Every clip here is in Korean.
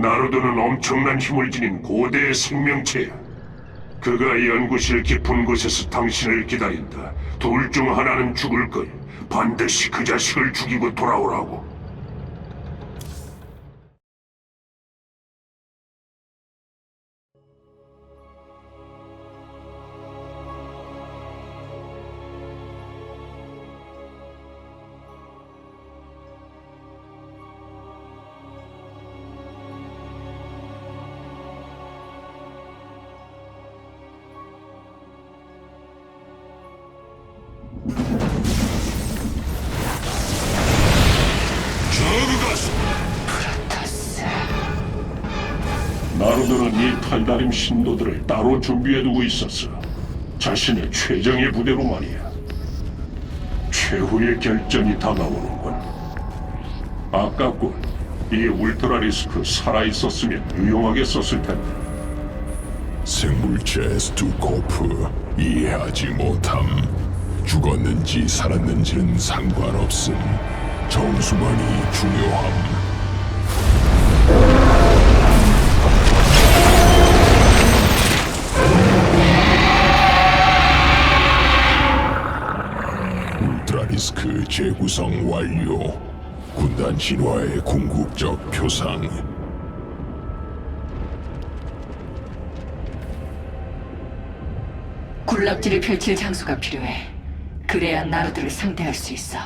나루도는 엄청난 힘을 지닌 고대의 생명체야. 그가 연구실 깊은 곳에서 당신을 기다린다. 둘 중 하나는 죽을 걸. 반드시 그 자식을 죽이고 돌아오라고. 나루도는 이 탈다림 신도들을 따로 준비해두고 있었어. 자신의 최정의 부대로 말이야. 최후의 결전이 다가오는군. 아깝군. 이 울트라 리스크 살아있었으면 유용하게 썼을 텐데. 생물체 스투코프 이해하지 못함 죽었는지 살았는지는 상관없음 정수만이 중요함 울트라리스크 재구성 완료 군단 진화의 궁극적 표상 군락지를 펼칠 장소가 필요해. 그래야 나루들을 상대할 수 있어.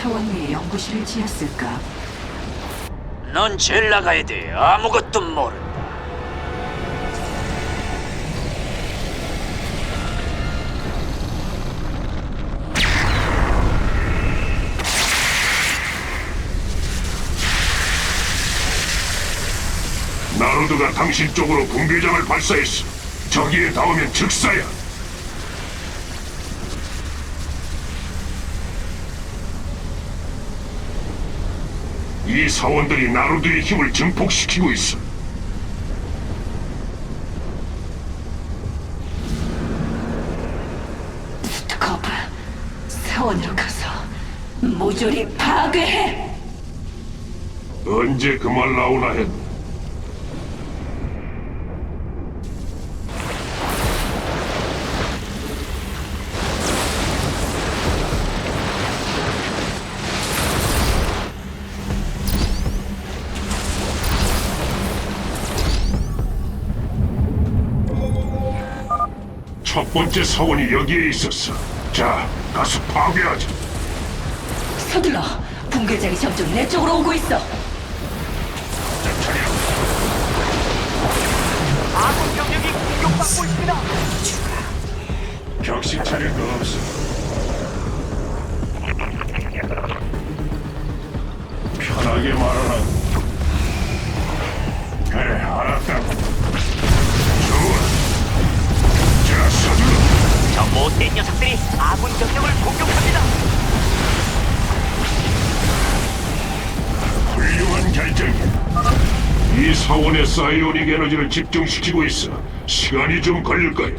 사원 위에 연구실을 지었을까? 넌 젤라가에 대해 아무것도 모른다. 나루드가 당신 쪽으로 붕괴장을 발사했어. 저기에 닿으면 즉사야. 이 사원들이 나루드의 힘을 증폭시키고 있어. 스투커프 사원으로 가서 모조리 파괴해. 언제 그 말 나오나 했. 첫 번째 사원이 여기에 있었어. 자, 가서 파괴하자. 서둘러. 붕괴장이 점점 내 쪽으로 오고 있어. 아군 병력이 공격받고 있습니다. 격식 차릴 거 없어. 이 사원의 사이오닉 에너지를 집중시키고 있어. 시간이 좀 걸릴 거야.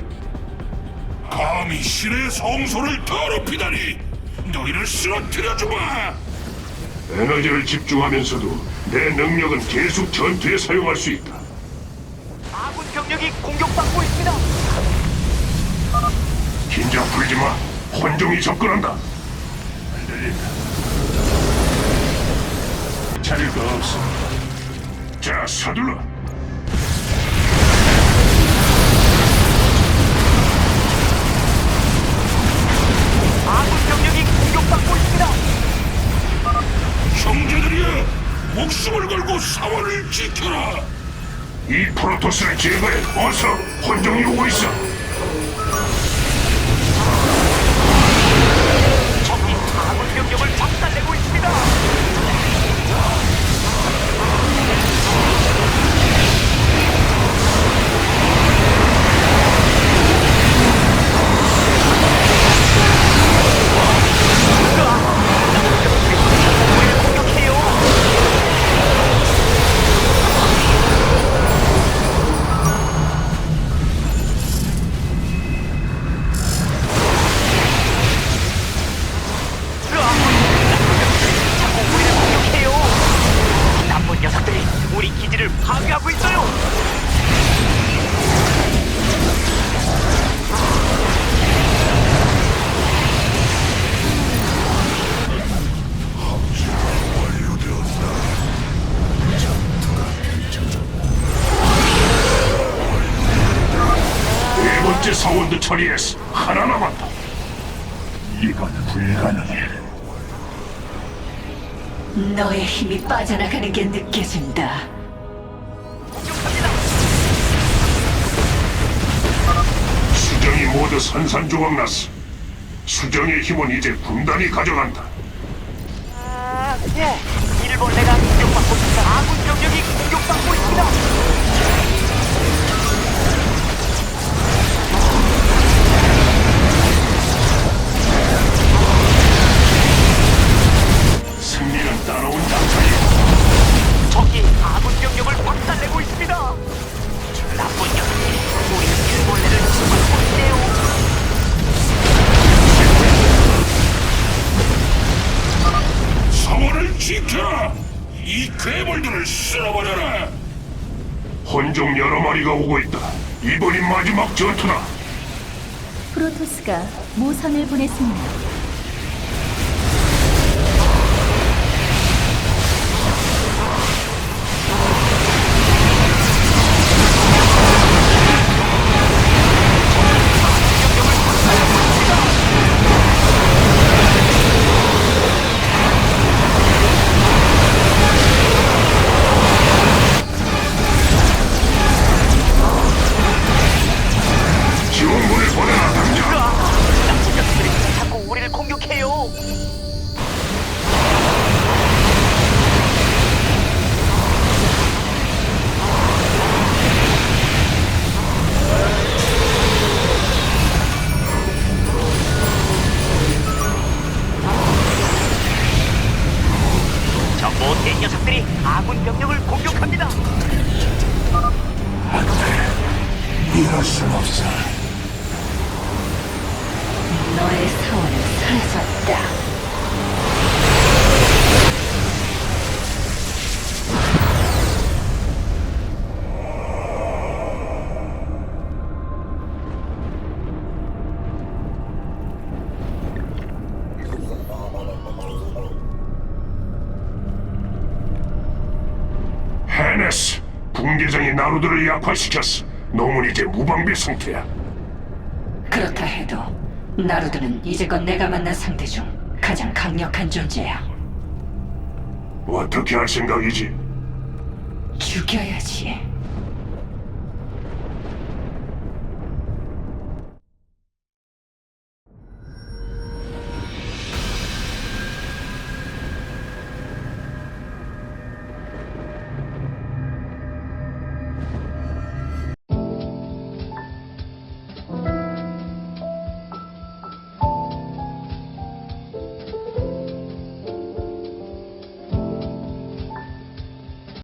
감히 신의 성소를 더럽히다니! 너희를 쓰러뜨려 주마! 에너지를 집중하면서도 내 능력은 계속 전투에 사용할 수 있다. 아군 병력이 공격받고 있습니다. 긴장 풀지 마. 혼종이 접근한다. 안 들린다. 차릴 거 없어. 자, 서둘러. 아군 병력이 공격받고 있습니다. 형제들이여, 목숨을 걸고 사원을 지켜라. 이 프로토스를 제거해. 어서 혼종이 오고 있어. 처리했어. 하나 남았다. 이건 불가능해. 너의 힘이 빠져나가는 게 느껴진다. 수정이 모두 산산조각 났어. 수정의 힘은 이제 군단이 가져간다. 아, 예. 일벌레가 공격받고 있습니다. 아군 병력이 공격받고 있습니다. 따라온 장사야. 적이 아군 병력을 박살내고 있습니다. 나쁜 녀석들이 우리 일벌레를 죽고 있네요. 사원을 지켜라! 이 괴물들을 쓸어버려라! 혼종 여러 마리가 오고 있다. 이번이 마지막 전투다. 프로토스가 모선을 보냈습니다. 사라졌다. 헤네스, 붕대장이 나루들을 약화시켰어. 놈은 이제 무방비 상태야. 그렇다 해도 나루드는 이제껏 내가 만난 상대 중 가장 강력한 존재야. 어떻게 할 생각이지? 죽여야지.